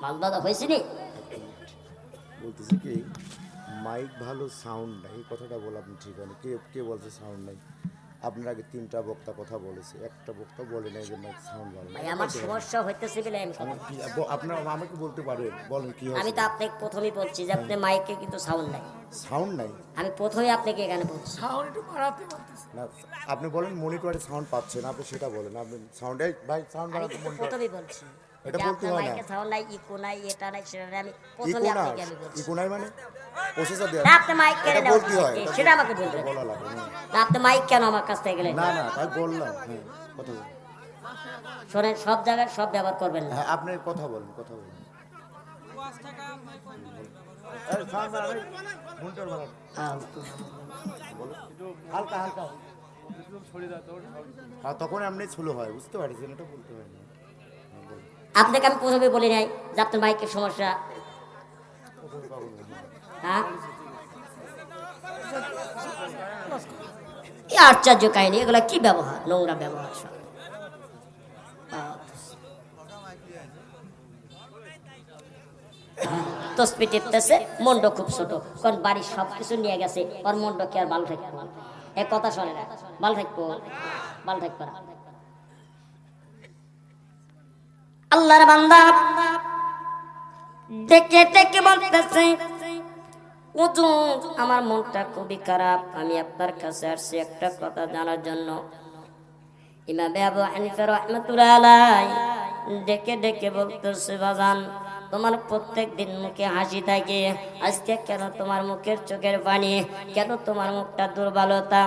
মাল দাদা হয়েছে নি বলতেছি কি মাইক ভালো সাউন্ড নাই এই কথাটা বলে আপনি ঠিক হয়নি। কে কে বলছে সাউন্ড নাই? আপনার আগে তিনটা বক্তা কথা বলেছে একটা বক্তা বলে নাই যে মাইক সাউন্ড ভালো নাই। আমার সমস্যা হইতেছে বলে আমি আমার কি ব- আপনার আমাকে বলতে পারেন বলেন কি আমি হয়েছে তো আপনাকে প্রথমেই বলছি যে আপনি মাইকে কিন্তু সাউন্ড নাই। সাউন্ড নাই? আমি প্রথমেই আপনাকে এখানে বলছি। সাউন্ড একটু বাড়াতে পারতেছি না আপনি বলেন মনিটরে সাউন্ড পাচ্ছেন আপনি সেটা বলেন। আপনি সাউন্ডে ভাই সাউন্ড আমি বাড়াতে কিন্তু মনিটর প্রথমেই বলছি। এটা যে বলতে হয় না। মাইকে নাই ইকো নাই এটা নাই সেটা নাই আমি প্রথমে না আপনাকে আমি বলছি। ইকো নাই মানে প্রসেসর দেওয়া আপনি মাইক কেন এটা বলতে হয়। সেটা আমাকে বলবেন বলা লাগে না আপনি মাইক কেন আমার কাছ থেকে গেলেন? না না তাই বললাম হ্যাঁ কথা শোনেন সব জায়গায় সব ব্যবহার করবেন না। হ্যাঁ আপনি কথা বলেন কথা বলেন। হালকা হালকা। হ্যাঁ তখন আপনি স্লো হয় বুঝতে পারছেন এটা বলতে হয় না। আপনাকে আমি প্রথমে বলি নাই যে আপনার মাইকের সমস্যা। হ্যাঁ? এই আশ্চর্য কাহিনী, এগুলা কি ব্যবহার? নোংরা ব্যবহার সব। তসপি টিপতেছে, মন্ড খুব ছোট, কারণ বাড়ির সব কিছু নিয়ে গেছে, ওর মন্ড কি আর ভালো থাকব এ কথা শোনে না ভালো থাকব ভালো থাকব না আল্লাহর বান্দা। ডেকে ডেকে বলতেছে আমার মনটা খুবই খারাপ। আমি আপনার কাছে আসছি একটা কথা জানার জন্য। তোমার প্রত্যেক দিন মুখে হাসি থাকে। আজকে কেন তোমার মুখের চোখের পানি? কেন তোমার মুখটা দুর্বলতা?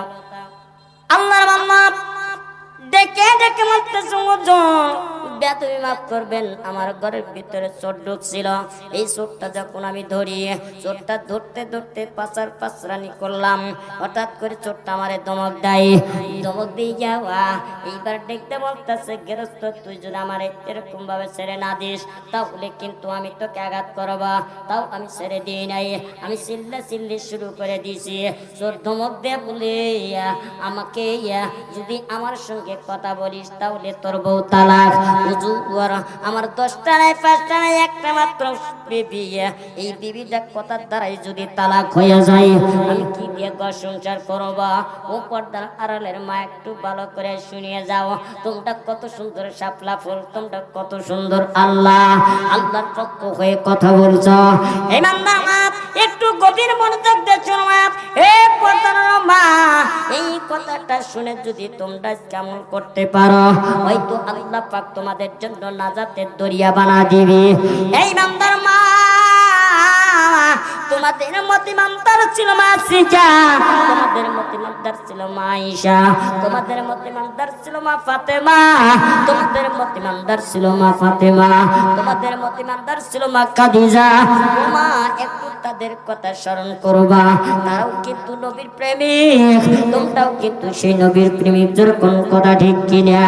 আল্লাহর বান্দা ডেকে ডেকে হুজুর বেতবি মাফ করবেন, আমার ঘরের ভিতরে চোর ঢুকছিল। এই চোরটা যখন আমি ধরি, চোরটা ধরতে ধরতে পাচার পাচরানি করলাম। হঠাৎ করে চোরটা আমারে দমক দেয়। দমক দিয়ে যাওয়া এইবার দেখতে বলতেছে, গেরস্ত, তুই যদি আমার এরকম ভাবে ছেড়ে না দিস, তাহলে কিন্তু আমি তোকে আঘাত করবা। তাও আমি ছেড়ে দিই নাই। আমি চিল্লা চিল্লি শুরু করে দিয়েছি। চোর ধমক দিয়ে বলে আমাকে যদি আমার সঙ্গে কথা বলিস, তাহলে তোর বউ তালাক। হুজুর আমার দশটা নাই, পাঁচটা নাই, একটা মাত্র বিবি। এই বিবিটা কথার দ্বারাই যদি তালাক হয়ে যায়, আমি কি দিয়ে ঘর সংসার করবা? ও পর্দার আড়ালের মা একটু ভালো করে শুনিয়ে যাও। তোমরা কত সুন্দর শাপলা ফুল, তোমরা কত সুন্দর আল্লাহ। আল্লাহর পক্ষ হয়ে কথা বলছো। এই মান্না গভীর মনোযোগ দেখছ মা, এই কথাটা শুনে যদি তোমরা কেমন করতে পারো, হয়তো আল্লাহ পাক তোমাদের জন্য নাজাতের দরিয়া বানা দিবি। এই নামদার মা তোমাদের মতি মান্দার ছিল মা সিজা তোমাদের মতি মান্দার ছিল মা আয়েশা তোমাদের মতি মান্দার ছিল মা ফাতেমা। তোমাদের মতি মান্দার ছিল মা ফাতেমা। তোমাদের মতি মান্দার ছিল মা খাদিজা। ও মা একটু তাদের কথা স্মরণ করবা। তারাও কিন্তু নবীর প্রেমিক। তোমরাও কিন্তু সেই নবীর প্রেমিক। যেরকম কথা ঠিক কিনা?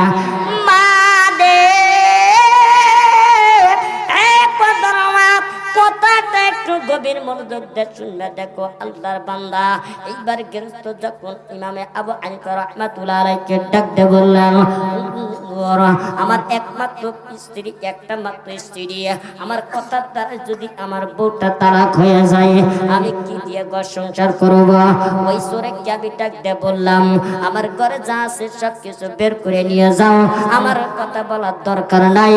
গভীর মনোযোগ দিয়ে দেখো আল্লাহর বান্দা। এইবার গৃহস্থ যখন ইমামে আবু আনিফা রহমাতুল্লাহ আলাইকে ডাক দিয়ে বললেন আমার একমাত্র স্ত্রী, একটা মাত্র স্ত্রী, আমার কথার দ্বারা যদি আমার বউটা তালাক হয়ে যায়, আমি কি দিয়ে ঘর সংসার করব? ওই সোরে আমি ডাক দিয়ে বললাম, আমার ঘরে যা আছে সব কিছু বের করে নিয়ে যাও। আমার কথা বলার দরকার নাই।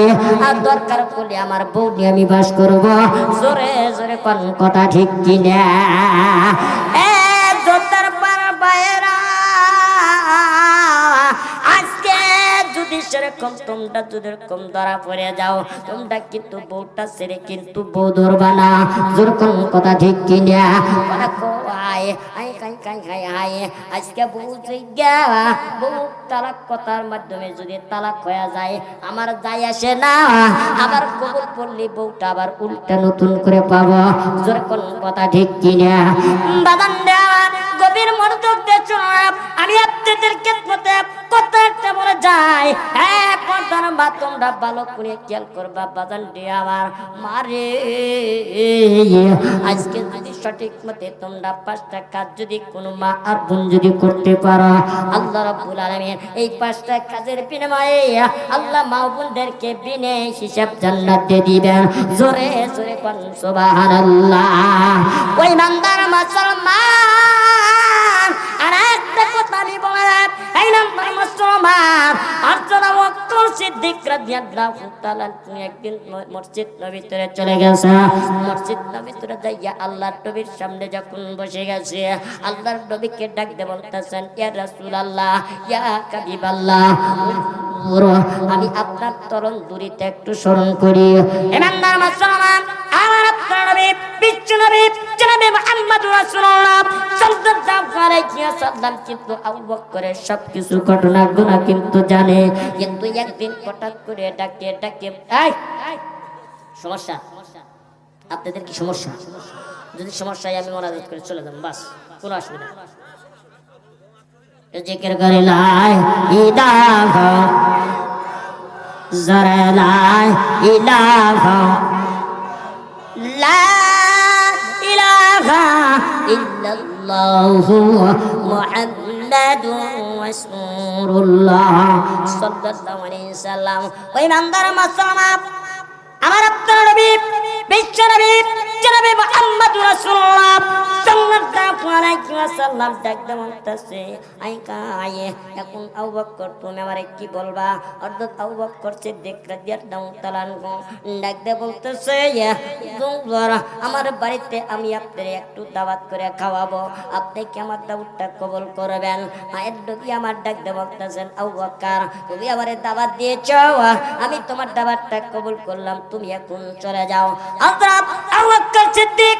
আর দরকার করলে আমার বউ নিয়ে আমি বাস করব। জোরে জোরে কোন কথা ঠিক কিনা? সেরকম তোমরা যদি এরকম ধরা পড়ে যাও, তোমরা কিন্তু বউটা ছেড়ে কিন্তু বউ ধরবা না। যেরকম কথা ঠিক কিনা? তালাক মাধ্যমে যদি তালাক যায় যাই না। আবার উল্টা নতুন যেরকম কথা ঠিক কিনা? বাদান গভীর মনোযোগ দিয়ে শুনুন আমি আপনাদের খেদমতে কত একটা বলে যাই। হ্যাঁ পর্দার বা তোমরা ভালো করে খেয়াল করবা বাজানটি আমার। মারে, আজকে যদি সঠিক মতে তোমরা পাঁচটা কাজ যদি কোনো মা আর বোন যদি করতে পারো, আল্লাহ রাব্বুল আলামিন এই পাঁচটা কাজের বিনিময়ে আল্লাহ মা বোনদেরকে বিনে হিসাব জান্নাত দিয়ে দিবেন। জোরে জোরে কোন সুবহানাল্লাহ। ওই মান্দার মুসলমান। আর একটা কথা আমি এই নাম্বার মুসলমান অর্চনা সিদ্দিক রাদিয়াল্লাহু তাআলা তিনি একদিন মসজিদ চলে গেছে। মসজিদ যাইয়া আল্লাহর নবীর সামনে যখন বসে গেছে, আল্লাহর নবীকে ডাক দিয়ে বলতেছেন, ইয়া রাসূলুল্লাহ, ইয়া আমি আপনার তরণ দূরিতে একটু স্মরণ করি। ইমানদার মুসলমান আমার আপনার নবী নবী জনাবে মুহাম্মদ রাসূলুল্লাহ। সাল্লাল্লাহু আলাইহি ওয়াসাল্লাম কিন্তু আবু বকরের সবকিছু ঘটনাগুলো কিন্তু জানে। কিন্তু একদিন হঠাৎ করে ডাকে ডাকে, এই, সমস্যা? আপনাদের কি সমস্যা? যদি সমস্যা আমি মোনাজাত করে চলে যাব, বাস, কোনো অসুবিধা। জিকির করে, লাই, ইলাহা, জরা লাই, ইলাহা, লা ইলাহা ইল্লাল্লাহু মুহাম্মাদুর রাসূলুল্লাহ সাল্লাল্লাহু আলাইহি সাল্লাম ওই নান্দার মুসলমান আমার মুহাম্মদ রাসূলুল্লাহ সাল্লাল্লাহু আলাইহি আই এখন আবু বকর তুমি আমারে কি বলবা? আবু বকর বলতেছে আমার বাড়িতে আমি আপনার একটু দাওয়াত করে খাওয়াবো। আপনি কি আমার দাওয়াতটা কবুল করবেন? মায়ের নবী আমার ডাকতে বলতেছেন, আবু বকর তুমি আমারে দাওয়াত দিয়েছ, আমি তোমার দাওয়াতটা কবুল করলাম, তুমি এখন চলে যাও। হযরত আবু বকর সিদ্দিক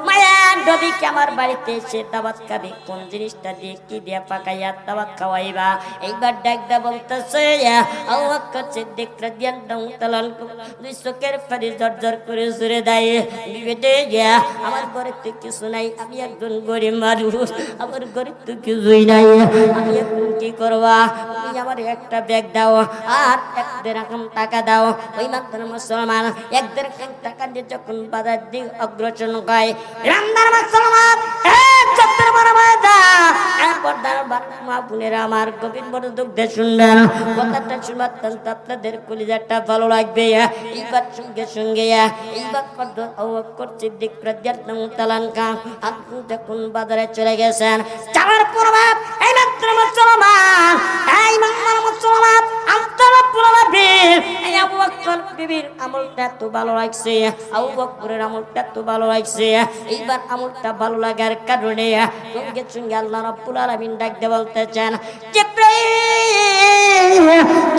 নবীকে আমার বাড়িতে এসে দাওয়াত খাবে। কোন জিনিসটা দিয়ে কি দিয়ে পাকাইয়া দাওয়াত খাওয়াইবা? এইবার ডাকদা বলতেছে সিদ্দিক তাআলা দুই চোখের পানি জর্জর করে জুড়ে দেয়। গিয়া আমার ঘরে তো কিছু নাই, আমি একজন গরিব মানুষ। আমার ঘরে তো কিছুই নাই। আমি কি করবা? তুমি আমার একটা ব্যাগ দাও আর এক দেড়াকাম টাকা দাও। মুসলমান এক দেড়াকাম টাকা দিয়ে যখন বাজার দিক অগ্রসর হয় রান্নার আমার গোবিন্দ বড় দুগ্ধে শুনলেন ভালো লাগবে। সঙ্গে সঙ্গে, এইবার বাজারে চলে গেছেন। যাওয়ার প্রভাব এই মাত্র মুসলমান এই মুসলমান এই আবু বকর বিবির আমলটা তো ভালো লাগছে, আবু বকরের আমলটা ভালো লাগছে, এইবার আমলটা ভালো লাগার কারণে সঙ্গে সঙ্গে আল্লাহ রাব্বুল আলামিন ডাকতে বলতেছেন, জিব্রাইল!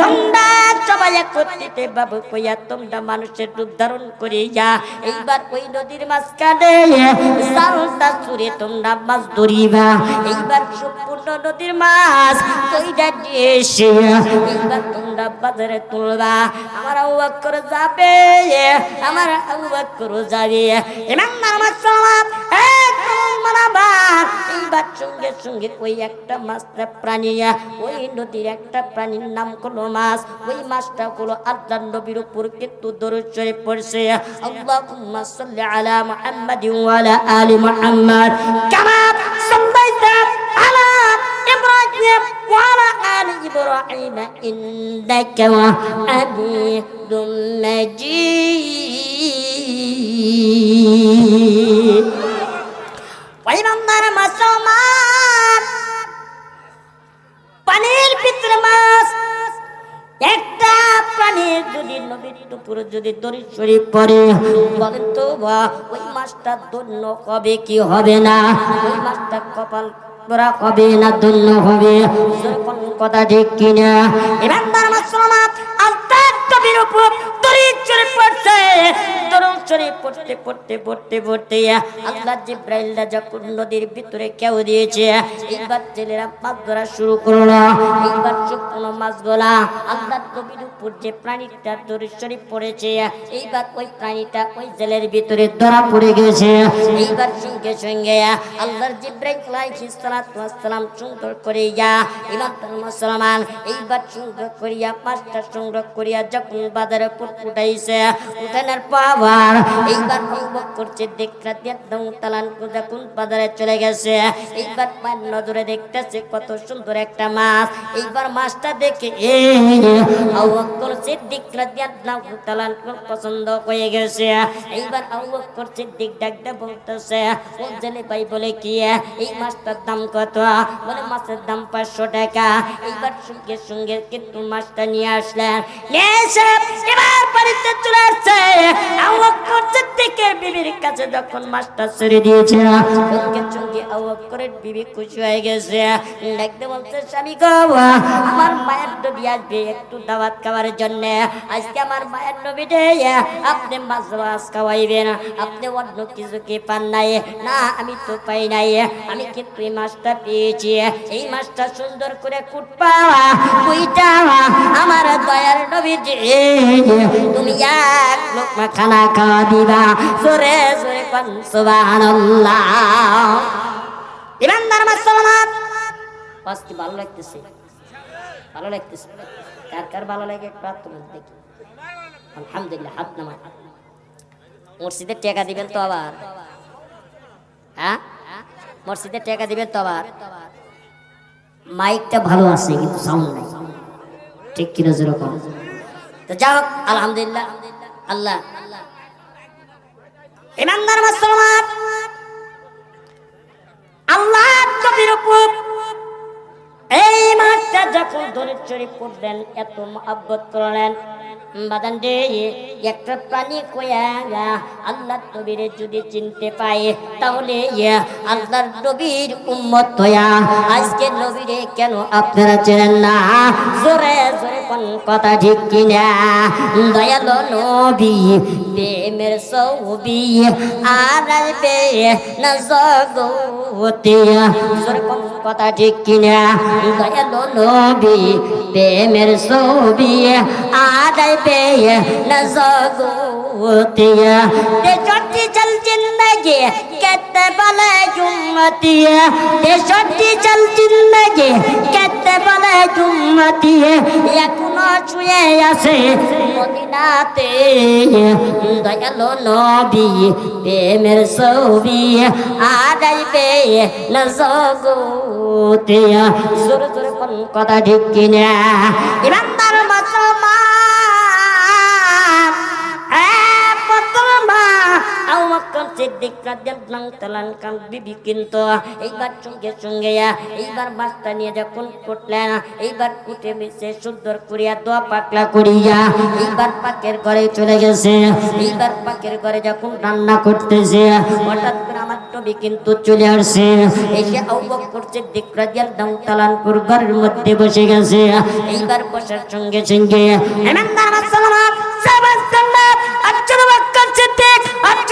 তোমরা সবাই একত্রিতে বাবু কইয়া তোমরা মানুষের রূপ ধারণ করিয়া এইবার ওই নদীর মাঝখানে ছুড়ে তোমরা মাছ ধরিবা। এইবার সম্পূর্ণ নদীর মাছ এসে এইবার তোমরা বাজারে তুলবা। আমার আবু বকর যাবে, আমার আবু বকর যাবে। এইবার সঙ্গে সঙ্গে ওই একটা মাছটা প্রাণী ওই নদীর একটা প্রাণীর নাম হলো মাছ ওই মাছটা হলো আল্লাহ নবীর উপর কিন্তু দরুদ পড়ছে। আল্লাহুম্মা সাল্লি আলা মুহাম্মাদি ওয়া আলা আলি মুহাম্মাদ। কামা সাল্লাইতা আলা ইব্রাহিম ওয়া আলা আলি ইব্রাহিম ইন্নাকা হামিদুম মাজিদ। পয়গম্বর মুসলমান পানির ভিতরে মাছ। একটা প্রাণীর যদি নবীর উপরে যদি দড়ি শরীফ পড়ে, বলেন তো বা, ওই মাছটা ধন্য কবে কি হবে না? ওই মাছটা কপাল তোরা কবে না ধন্য হবে? কোন কথা ঠিক কিনা? ইমানদার মাছ আল্লাহ নবীর উপর দরিদ চড়ে পড়ছে। দরুদ চড়ে পড়তে পড়তে পড়তে পড়তে আল্লাহ জিব্রাইলরা যখন নদীর ভিতরে কেউ দিয়েছে, এইবার ছেলেরা মাছ ধরা শুরু করল। এইবার শুকনো মাছগুলা আল্লাহ নবীর উপর যে প্রাণীটা দরিদ চড়ে পড়েছে, এইবার ওই প্রাণীটা ওই জেলের ভিতরে ধরা পড়ে গেছে। এইবার সঙ্গে সঙ্গে আল্লাহর জিব্রাইল আলাইহিস সুন্দর করে ইয়া ইমানদার মুসলমান, এইবার সুন্দর করিয়া পাঁচটা সংগ্রহ করিয়া বাজারে উঠাইছে উঠানোর পাওয়ার। এইবার অনুভব করছে দেখরা দিয়ে তালান যখন বাজারে চলে গেছে। এইবার পায়ের নজরে দেখতেছে কত সুন্দর একটা মাছ। এইবার মাছটা দেখে তাআলা পছন্দ হয়ে গেছে। এইবার আউয়াক্কর সিদ্দিক ডাকতে বলতেছে, ও জেনে ভাই বলে কি, এই মাছটার দাম কত? মাছের দাম পাঁচশো টাকা। এইবার সঙ্গে সঙ্গে কিন্তু মাছটা নিয়ে আসলেন। এসে এবার বাড়িতে চলে আসছে। বিবির কাছে যখন মাছটা ছেড়ে দিয়েছে বিবি খুশি হয়ে গেছে। ডাকতে বলছে, স্বামী গো, আমার মায়ের নবী আসবে একটু দাওয়াত জন্য। আজকে আমার মায়ের নবী আপনি মাছ মাছ খাওয়াইবেন। আপনি অন্য কিছু কি পান নাই? না, আমি তো পাই নাই। আমি কিন্তু এই মাছটা পেয়েছি। এই মাছটা সুন্দর করে কুটপা কুইটা আমার দয়ার নবী যে তুমি এক খানা খাওয়া দিবা জোরে বাস ভালো লাগতেছে। ভালো লাগতেছে। কার কার ভালো লাগে হাত দেখি। আলহামদুলিল্লাহ, হাত নামা মসজিদের টাকা দিবেন তো আবার। হ্যাঁ? মসজিদের টাকা দিবেন তো আবার। মাইকটা ভালো আছে, কিন্তু সাউন্ড নাই। ঠিক কিনা যেরকম। তো হোক আলহামদুলিল্লাহ। আল্লাহ। ইমানদার মুসলমান আল্লাহ এই মাছটা যখন ধরে চুরি করলেন এত মহাব্বত করলেন বাদান রে একটা প্রাণী কয়া আল্লাহ নবীরে যদি চিনতে পায়, তাহলে আল্লাহর নবীর উম্মত হইয়া আজকে নবীরে কেন আপনারা চেনেন না? জোরে জোরে কোন কথা ঠিক কিনা? দয়ালো নবী, প্রেমের সৌবি আর বে না জগতে? জোরে কোন কথা ঠিক কিনা? দয়ালো নবী, প্রেমের সৌবি আর বে না জগতে দেশটি চল জিন্দগি কেতে বলে জুম্মতি দেশটি চল জিন্দগি কেতে বলে জুম্মতি এখনও ছুঁয়ে আসে মদিনাতে দয়ালো নবী প্রেমের ছবি আড়াইবে না জগতে জোরে জোরে কোন কথা ঠিক কিনা ইমানদার মুসলমান বিবি কিন্তু এইবার সঙ্গে সঙ্গে এইবার বাস্তা নিয়ে যখন কুটলেন, এইবার কুটে মিশে সুন্দর করিয়া দোয়া পাকলা করিয়া, এইবার পাকের ঘরে চলে গেছে, এইবার পাকের ঘরে যখন রান্না করতেছে, হঠাৎ করে আমার নবী কিন্তু চলে আসছে এসে আবু বকর সিদ্দিক রাদিয়াল্লাহু তাআলা ঘরের মধ্যে বসে গেছে, এইবার বসার সঙ্গে সঙ্গে জান্নাত আচ্ছা বকর সিদ্দিক আচ্ছা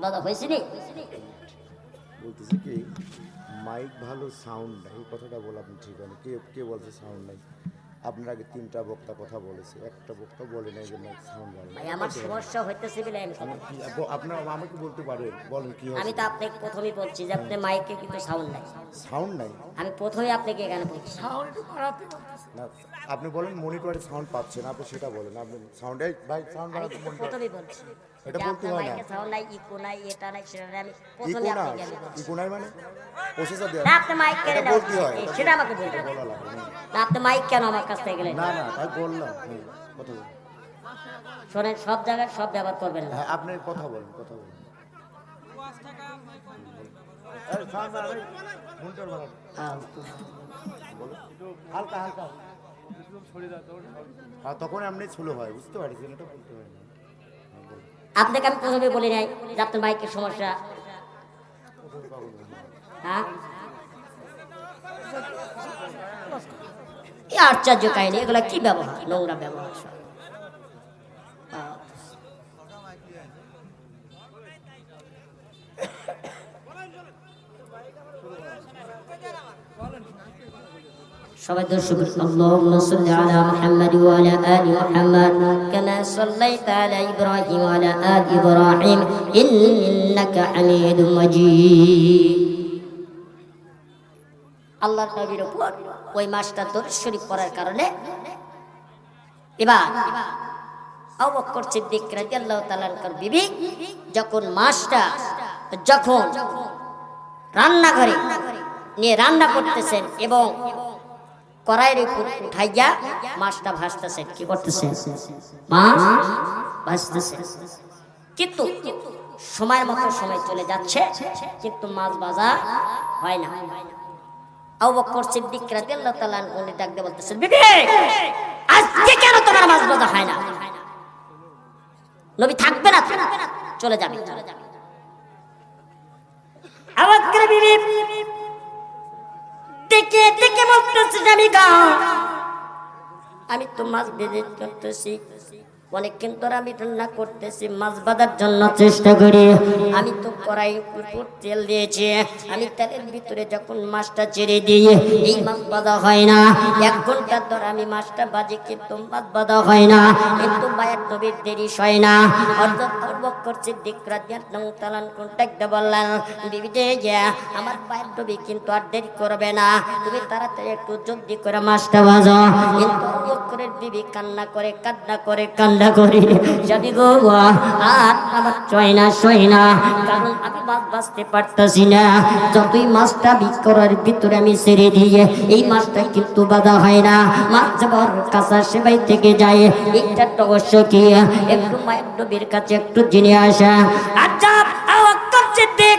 দাদা হয়েছে নি? বলতেছি কি মাইক ভালো সাউন্ড নাই এই কথাটা বলা আপনি ঠিক হয়নি। কে কে বলছে সাউন্ড নাই? আপনার আগে তিনটা বক্তা কথা বলেছে একটা বক্তা বলে নাই যে মাইক সাউন্ড ভালো ভাই আমার সমস্যা হইতেছে বলে আমি আপনার আমাকে বলতে পারেন বলেন কি আমি তো আপনাকে প্রথমেই বলছি যে আপনি মাইকে কিন্তু সাউন্ড নাই। সাউন্ড নাই? আমি প্রথমেই আপনাকে এখানে বলছি। না আপনি বলেন মনিটরে সাউন্ড পাচ্ছেন আপনি সেটা বলেন। আপনি সাউন্ড ভাই সাউন্ড আমি মনিটর প্রথমেই বলছি। এটা বলতে হয় না। সাউন্ড নাই ইকো নাই এটা নাই সেটা নাই আমি প্রথমে আপনাকে আমি বলছি। ইকো নাই মানে? প্রসেসর দেওয়া না আপনি মাইক কেন এটা বলতে হয়। সেটা আমাকে বলবেন বলা লাগে। না। আপনি মাইক কেন আমার কাছ থেকে গেলেন না না তাই বললাম। হুম, কথা শোনেন সব জায়গায় সব ব্যবহার করবেন না। হ্যাঁ আপনি কথা বলেন কথা বলেন। বলো। হালকা হালকা। হ্যাঁ তখন আপনি হয়, বুঝতে পারছেন এটা বলতে হয়। আপনাকে আমি প্রথমে বলে নাই যে আপনার মাইকের সমস্যা। হ্যাঁ এই আশ্চর্য কাহিনী, এগুলো কি ব্যবহার, নোংরা ব্যবহার। সবাই দর্শক, আল্লাহুম্মা সাল্লি আলা মুহাম্মাদ ওয়া আলা আলি মুহাম্মাদ, কামা সাল্লাইতা আলা ইব্রাহিম ওয়া আলা আলি ইব্রাহিম, ইন্নাকা হামিদুম মাজিদ। আল্লাহর নবীর উপর ওই মাসটা দরুদ শরীফ কারণে এবার আবু সিদ্দিক রাদিয়াল্লাহু তাআলা আনকার বিবি যখন মাসটা, যখন রান্নাঘরে নিয়ে রান্না করতেছেন এবং কড়াইয়ের উপর উঠাইয়া মাছটা ভাসতেছে কি করতেছে? মাছ ভাসতেছেন কিন্তু সময়ের মতো সময় চলে যাচ্ছে, কিন্তু মাছ বাজা হয় না। কেন তোমার মাছ ভাজা হয় না? থাকবে না? চলে যাবে। আবু বকর বিবি ডেকে দেখে বলতেছে আমি আমি তো মাছ বেঁধে করতেছি অনেকক্ষণ ধরে আমি রান্না করতেছি, মাছ বাঁধার জন্য চেষ্টা করি। আমি তো কড়াই উপর তেল দিয়েছি, আমি তেলের ভিতরে যখন মাছটা ছেড়ে দিই, এই মাছ বাঁধা হয় না। এক ঘণ্টা ধরে আমি মাছটা বাজি কিন্তু মাছ বাঁধা হয় না, কিন্তু মায়ের নবীর দেরি হয় না। অর্থাৎ অবকর সিদ্দিক রাদিয়াল্লাহু তাআলা কন্টাক্ট বললেন, বিবি যে আমার পায়ের নবী কিন্তু আর দেরি করবে না। তুমি তাড়াতাড়ি একটু জলদি করে মাছটা ভাজো কিন্তু করে বিবি কান্না করে কান্না করে, কান্না করে জানি গো আমার চয় না না, কারণ আমি মাছ বাঁচতে না। যতই মাছটা বিক্রয়ের ভিতরে আমি ছেড়ে দিয়ে, এই মাছটা কিন্তু বাধা হয় না। মাছ যাবার কাঁচা সেবাই থেকে যায় কি একটু মায়ের কাছে একটু জেনে আসা। আচ্ছা সিদ্দিক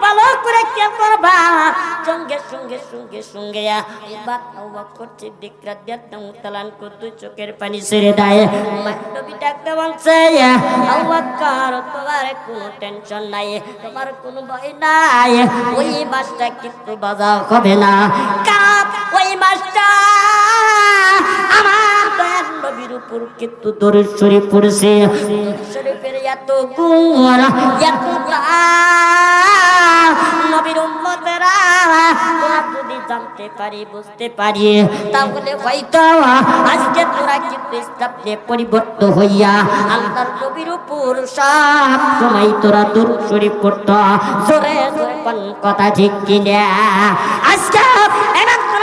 একটু করে কে করবা। সঙ্গে সঙ্গে সঙ্গে সঙ্গে করছে তালান দুই চোখের পানি ছেড়ে দেয়। কিন্তু আমার পড়ছে। এত গুণ, এত নবীর উম্মতেরা, তোরা যদি জানতে পারি, বুঝতে পারি, তাহলে হয়তো আজকে তোরা কিন্তু ইসলামে পরিবর্তন হইয়া আল্লাহর নবীর উপর সময় তোরা দরুদ শরীফ পড়ত, জোরে জোরে কথা ঠিক কিনা? আজকে এবার তোর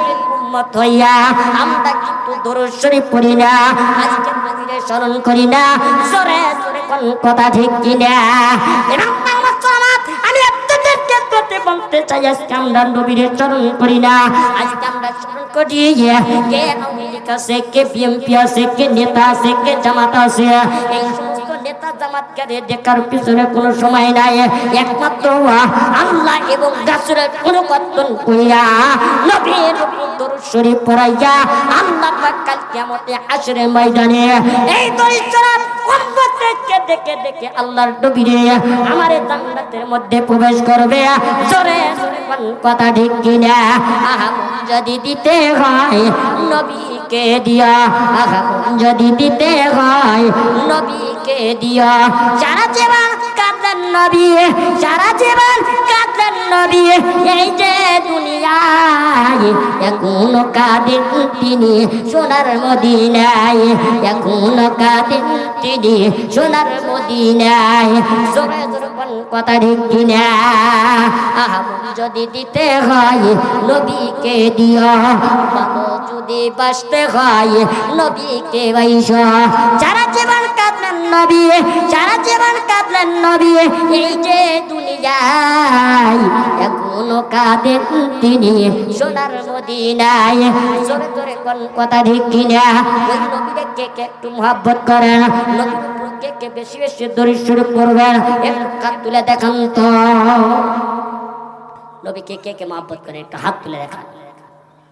উম্মত হইয়া আমরা কিন্তু দরুদ পড়ি না আজকে নবীরে স্মরণ করি না, জোরে জোরে কোন কথা ঠিক কিনা? সমাজ আমি আমরা নবীরে স্মরণ করি না, আজকে আমরা স্মরণ করি কে কে বিএনপি আছে, কে নেতা আছে, কে জামাত আছে, এই নেতা জামাতকারে দেখার পিছনে কোনো সময় নাই। একমাত্র আল্লাহ এবং গাছের অনুকর্তন করিয়া নবীর পড়াইয়া আল্লাহ কাল কিয়ামতে হাশরের ময়দানে এই দরুদ দেখে মধ্যে প্রবেশ করবে। কথা কিনা? আহা দিতে হয় নবীকে দিয়া। আহা যদি দিতে হয় নবীকে দিয়া যারা কাঁদেন নবী সারা জীবন কাঁদেন নবী, এই যে দুনিয়ায় এখনও কাঁদেন তিনি সোনার মদিনায়, এখনও কাঁদেন তিনি সোনার মদিনায়। জোরে জোরে কথা ঠিক কিনা? আহা যদি দিতে হয় নবীকে দিও যদি বাঁচতে হয় নবীকে বাইস সারা জীবন কাঁদলেন নবী সারা জীবন কাঁদলেন নবী এই যে দুনিয়ায় এখনও কাঁদেন তিনি, সোনার মদিনায়। জোরে জোরে কোন কথা ঠিক কিনা? ওই নবীকে একটু মহাব্বত করেন? উপর কে বেশি বেশি দরিদ শুরু করবেন? একটু হাত তুলে দেখান তো। নবীকে কে কে মহাব্বত করেন? একটু হাত তুলে দেখান।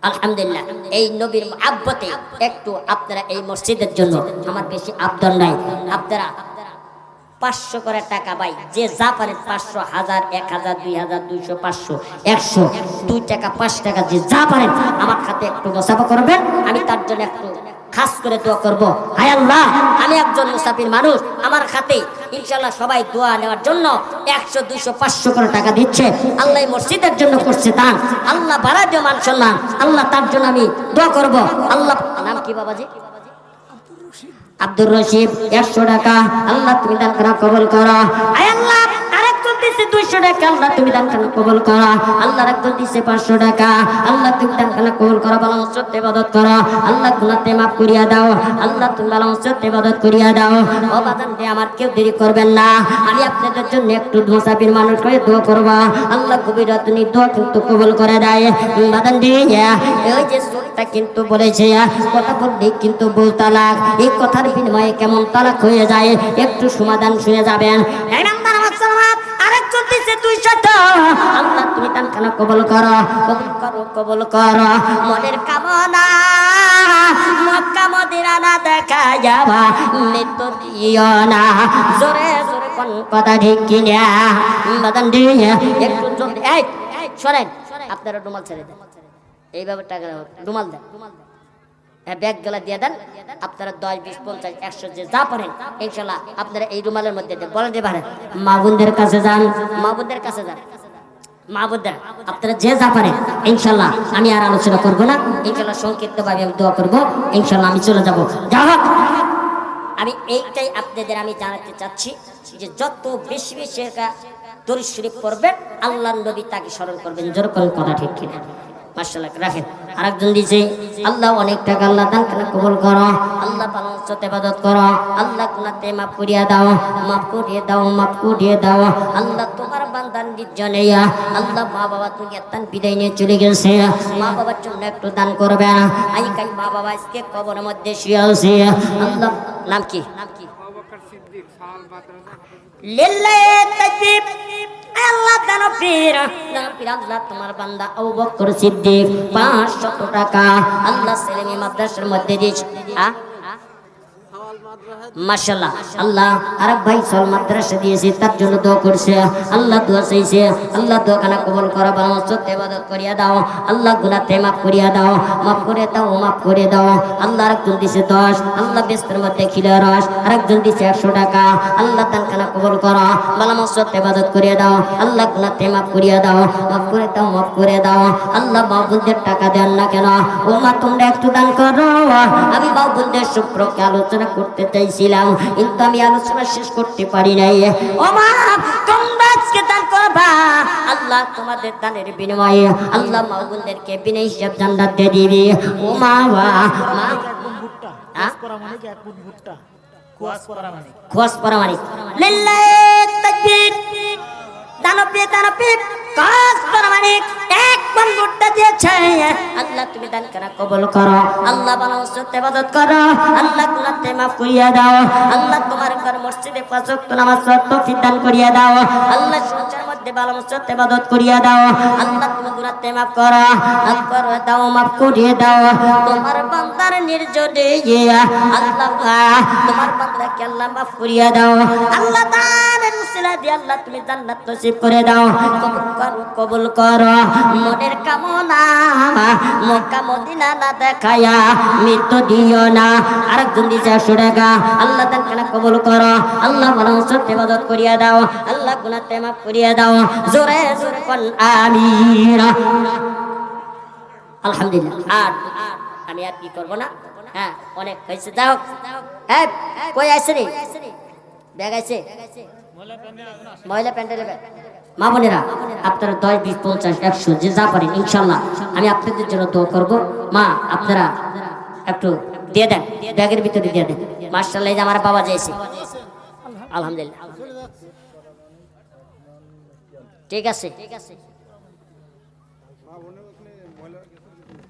আলহামদুলিল্লাহ, এই নবীর আব্বতে একটু আপনারা এই মসজিদের জন্য আমার বেশি আবদার নাই। আপনারা পাঁচশো করে টাকা পাই। যে যা পারেন পাঁচশো, হাজার, এক হাজার, দুই হাজার, দুইশো, পাঁচশো, একশো, দুই টাকা, পাঁচ টাকা, যে যা পারেন আমার খাতে একটু মোসাফা করবেন। আমি তার জন্য একটু খাস করে দোয়া করব। হায় আল্লাহ, আমি একজন মুসাফির মানুষ। আমার খাতে ইনশাল্লাহ সবাই দোয়া নেওয়ার জন্য একশো, দুইশো, পাঁচশো করে টাকা দিচ্ছে। আল্লাহ মসজিদের জন্য করছে দান। আল্লাহ বাড়া দিও মান আল্লাহ তার জন্য আমি দোয়া করব। আল্লাহ, নাম কি বাবাজি? আব্দুর রশিদ, একশো টাকা। আল্লাহ, তুমি দান করা, কবল করো। আল্লাহ আমার কেউ দেরি করবেন না। একটু আল্লাহ, কবিরা, তুমি দোয়া কিন্তু কবল করে দেয়। বাদান দিয়ে ওই যে সুরটা কিন্তু বলেছে কথা বললে কিন্তু বউ তালাক এই কথার বিনিময়ে কেমন তালাক হয়ে যায়, একটু সমাধান শুনে যাবেন। আল্লাহ, তুমি তান কবল করো কবল করো কবল করো। মনের কামনা, মক্কা মদিনা দেখা যাবা, মৃত্যু দিও না। জোরে জোরে কোন কথা ঠিক কিনা? বাদান একটু জলদি এই সরেন। আপনারা রুমাল ছেড়ে দেন। এইভাবে টাকা রুমাল দেন। হ্যাঁ ব্যাগ গেলা দিয়ে দেন। আপনারা দশ, বিশ, পঞ্চাশ, একশো যে যা পারেন, ইনশাল্লাহ আপনারা এই রুমালের মধ্যে দেন। বলে দিতে পারেন, মা বোনদের কাছে যান, মা বোনদের কাছে যান। মা বোনদের, আপনারা যে যা পারেন, ইনশাল্লাহ আমি আর আলোচনা করব না। ইনশাল্লাহ সংক্ষিপ্তভাবে আমি দোয়া করব। ইনশাল্লাহ আমি চলে যাব। আমি এইটাই আপনাদের আমি জানাতে চাচ্ছি যে যত বেশি বেশি দরিদ শরীফ পড়বেন আল্লাহ নবী তাকে স্মরণ করবেন। যেরকম কথা ঠিক কিনা? মার্শাল্লাহ রাখেন। আরেকজন দিছে আল্লাহ অনেক টাকা আল্লাহ দান কবল করো আল্লাহ পালন সতে বাদত করো আল্লাহ গুনাতে মাফ করিয়া দাও মাফ করিয়ে দাও মাফ করিয়ে দাও আল্লাহ তোমার বান্দান নির্জনে আল্লাহ মা বাবা তুমি এত্তান বিদায় নিয়ে চলে গেছে মা বাবার জন্য একটু দান করবে আই কাই মা বাবা আজকে কবরের মধ্যে শুয়ে আছে আল্লাহ নাম কি? নাম কি লিল্লাহি তাকবীর আল্লাহ দানবীর দানবীর আল্লাহ তোমার বান্দা আবু বকর সিদ্দিক। 500 টাকা আল্লাহ সেলেমি মাদ্রাসার মধ্যে দিয়েছে। মাশাল্লাহ আল্লাহ আরেক ভাই সল মাদ্রাসা দিয়েছে, তার জন্য দোয়া করছে। আল্লাহ দোয়া চাইছে, আল্লাহ দোয়া কানা কবল করা বানো সত্যি ইবাদত করিয়া দাও, আল্লাহ গুনাতে মাফ করিয়া দাও, মাফ করে দাও, মাফ করে দাও। আল্লাহ আরেকজন দিছে দশ, আল্লাহ ব্যস্তের মধ্যে খিলে রস, আরেকজন দিছে একশো টাকা। আল্লাহ তান কানা কবল করা বালাম সত্যি ইবাদত করিয়া দাও, আল্লাহ গুনাতে মাফ করিয়া দাও, মাফ করে দাও, মাফ করে দাও। আল্লাহ বাবুদের টাকা দেন না কেন? ও মা তোমরা একটু দান করো। আমি বাবুদের শুক্রকে আলোচনা আলোচনা করতে চাইছিলাম কিন্তু আমি আলোচনা শেষ করতে পারি নাই। ও মা তোমরা আজকে দান করবা? আল্লাহ তোমাদের দানের বিনিময়ে আল্লাহ মাহবুবদেরকে বিনয় হিসাব জান্নাত দিয়ে দিবি। ও মা বা মা একদম ভুট্টা? মানে। কি এক মুঠ ভুট্টা কুয়াশ করা খোয়াজ পরামানিক তাকবীর। দানবী দানবী কাজ এক মন মুদ্রা দিয়েছে। আল্লাহ তুমি দান করা কবুল করো। আল্লাহ বানা উসতে ইবাদত করো। আল্লাহ গুনাহতে মাফ করিয়া দাও। আল্লাহ তোমার ঘর মসজিদে পাঁচ ওয়াক্ত নামাজ তৌফিক দান করিয়া দাও। আল্লাহ সংসার মধ্যে ভালো মুসতে ইবাদত করিয়া দাও। আল্লাহ তুমি গুনাহতে মাফ করো। মাফ করে, দাও, মাফ করিয়ে দাও। তোমার বান্দার নির্জনে আল্লাহ তোমার বান্দাকে আল্লাহ মাফ করিয়া দাও। আল্লাহ তাআলার উসিলা দিয়ে আল্লাহ তুমি জান্নাত নসিব করে দাও। কবুল করো মনের কামনা, মক্কা মদিনা না দেখায়া মৃত্যু দিও না। আরেকজন দিছে সুরেগা আল্লাহ তার কেন কবুল করো। আল্লাহ মানুষ ইবাদত করিয়া দাও। আল্লাহ গুনাহতে মাফ করিয়া দাও। জোরে জোরে কোন আমিন। আলহামদুলিল্লাহ। আর আমি আর কি করব না? হ্যাঁ অনেক হয়েছে। যাও হ্যাঁ কই আছে রে ব্যাগ আছে মহিলা প্যান্ডেলে মা বোনেরা আপনারা দশ বিশ পঞ্চাশ একশো যে যা পারেন ইনশাল্লাহ। আমি আপনাদের জন্য দোয়া করব। মা আপনারা একটু দিয়ে দেন ব্যাগের ভিতরে দিয়ে দেন। মার্শাল্লাহ যে আমার বাবা যাইছে আলহামদুলিল্লাহ। ঠিক আছে ঠিক আছে।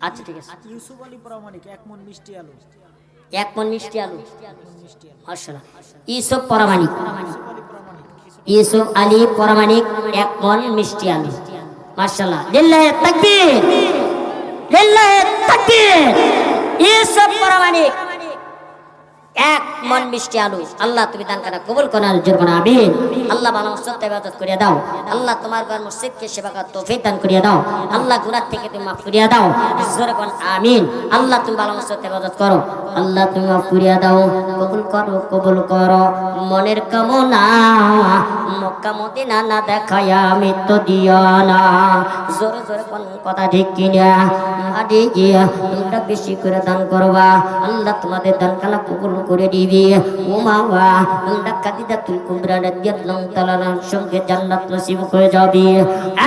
আচ্ছা ঠিক আছে। ইউসুফ আলী প্রামাণিক এক মন মিষ্টি আলু। এক মন মিষ্টি আলু। ইসব পরামানিক ইউসুফ আলী প্রামাণিক। ইউসুফ আলী পরামানিক এক মন মিষ্টি আলু। মার্শাল্লাহ লিল্লাহে তাকবীর। লিল্লাহে তাকবীর। ইউসুফ পরামানিক এক মন মিষ্টি আলু। আল্লাহ, তুমি দান করা, কবুল করার জন্য আমিন। আল্লাহ ভালো সত্য ইবাদত করিয়া দাও। আল্লাহ তোমার ঘর মসজিদকে সেবা করার তৌফিক দান করিয়া দাও। আল্লাহ গুনাহ থেকে তুমি মাফ করিয়া দাও। জোরে কোন আমিন। আল্লাহ, তুমি ভালো সত্য ইবাদত করো। আল্লাহ, তুমি মাফ করিয়া দাও। কবুল করো কবুল করো। মনের কামনা মক্কা মদিনা না দেখায়া মৃত্যু দিও না। জোরে জোরে কোন কথা ঠিক কিনা? আদি গিয়া তোমরা বেশি করে দান করবা। আল্লাহ তোমাদের দান কালা কবুল করে দিবি ও মাওয়া তোমরা কাদিদা তুল কুমরা রাদিয়াল্লাহু তাআলার সঙ্গে জান্নাত নসিব করে যাবি।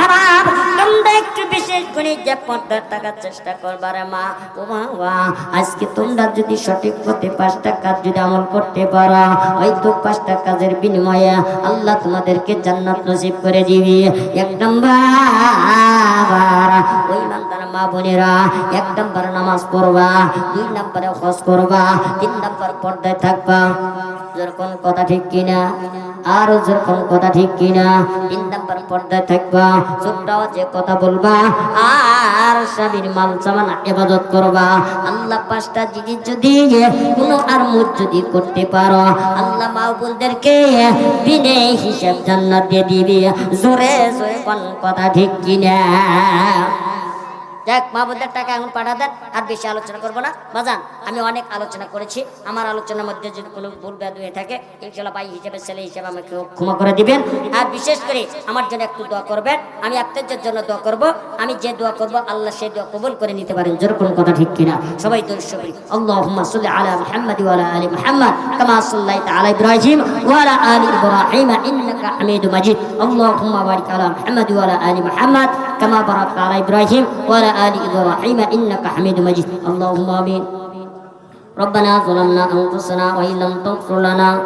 আমার তোমরা একটু বিশেষ করে যে পর্দা থাকার চেষ্টা করবার মা। ও মাওয়া, আজকে তোমরা যদি সঠিক পথে পাঁচটা কাজ যদি আমল করতে পারো, হয়তো পাঁচটা কাজের বিনিময়ে আল্লাহ তোমাদেরকে জান্নাত নসিব করে দিবি। এক নম্বর, ওই মা বোনেরা, এক নম্বর নামাজ পড়বা, দুই নম্বরে হজ করবা, তিন নম্বর পর্দায় থাকবা। যেরকম কথা ঠিক কিনা, আর যেরকম কথা ঠিক কিনা, তিন নম্বর পর্দায় থাকবা করবা। আল্লাহ পাঁচটা জিনিস যদি কোনো আর মুখ যদি করতে পারো, আল্লাহ মাহবুলদেরকে বিনে হিসাব জান্নাত দিয়ে দিবি। জোরে কথা ঠিক কিনা। যাক মাহবুদের টাকা এখন পাঠা দেন, আর বেশি আলোচনা করব না। বাজান, আমি অনেক আলোচনা করেছি। আমার আলোচনার মধ্যে যদি কোনো ভুল ব্যাধ হয়ে থাকে ইনশাল্লাহ ভাই হিসেবে, ছেলে হিসেবে আমাকে ক্ষমা করে দিবেন। আর বিশেষ করে আমার জন্য একটু দোয়া করবেন। আমি আপনাদের জন্য দোয়া করব। আমি যে দোয়া করব, আল্লাহ সেই দোয়া কবুল করে নিতে পারেন। জোর কোনো কথা ঠিক কিনা। সবাই দর্শক করি। আল্লাহুম্মা সাল্লি كما باركت على ابراهيم وعلى ال ابراهيم انك حميد مجيد اللهم امين ربنا ظلمنا انفسنا وان لم تغفر لنا